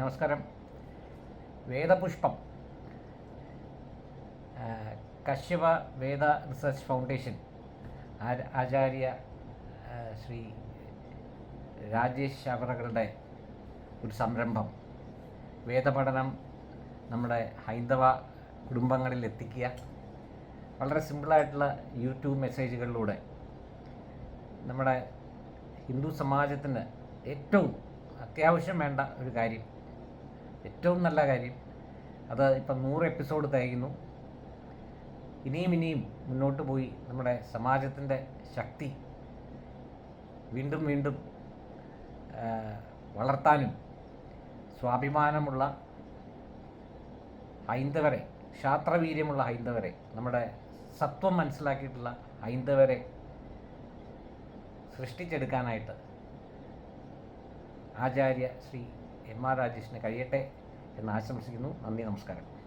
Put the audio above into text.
നമസ്കാരം. വേദപുഷ്പം. Kashyapa Veda research foundation. ആചാര്യ ശ്രീ രാജേഷ് അവറുകളുടെ ഒരു സംരംഭം. വേദപഠനം നമ്മുടെ ഹൈന്ദവ കുടുംബങ്ങളിൽ എത്തിക്കുക. വളരെ സിമ്പിളായിട്ടുള്ള യൂട്യൂബ് മെസ്സേജുകളിലൂടെ നമ്മുടെ ഹിന്ദു സമാജത്തിന് ഏറ്റവും അത്യാവശ്യം വേണ്ട ഒരു കാര്യം ഏറ്റവും നല്ല കാര്യം. അത് ഇപ്പം നൂറ് എപ്പിസോഡ് തികയുന്നു ഇനിയും ഇനിയും മുന്നോട്ട് പോയി നമ്മുടെ സമാജത്തിന്റെ ശക്തി വീണ്ടും വീണ്ടും വളർത്താനും സ്വാഭിമാനമുള്ള ഹൈന്ദവരെ ശാസ്ത്രവീര്യമുള്ള ഹൈന്ദവരെ നമ്മുടെ സത്വം മനസ്സിലാക്കിയിട്ടുള്ള ഹൈന്ദവരെ സൃഷ്ടിച്ചെടുക്കാനായിട്ട് ആചാര്യ ശ്രീ എം ആർ രാജേഷിന് കഴിയട്ടെ എന്ന് ആശംസിക്കുന്നു. നന്ദി നമസ്കാരം.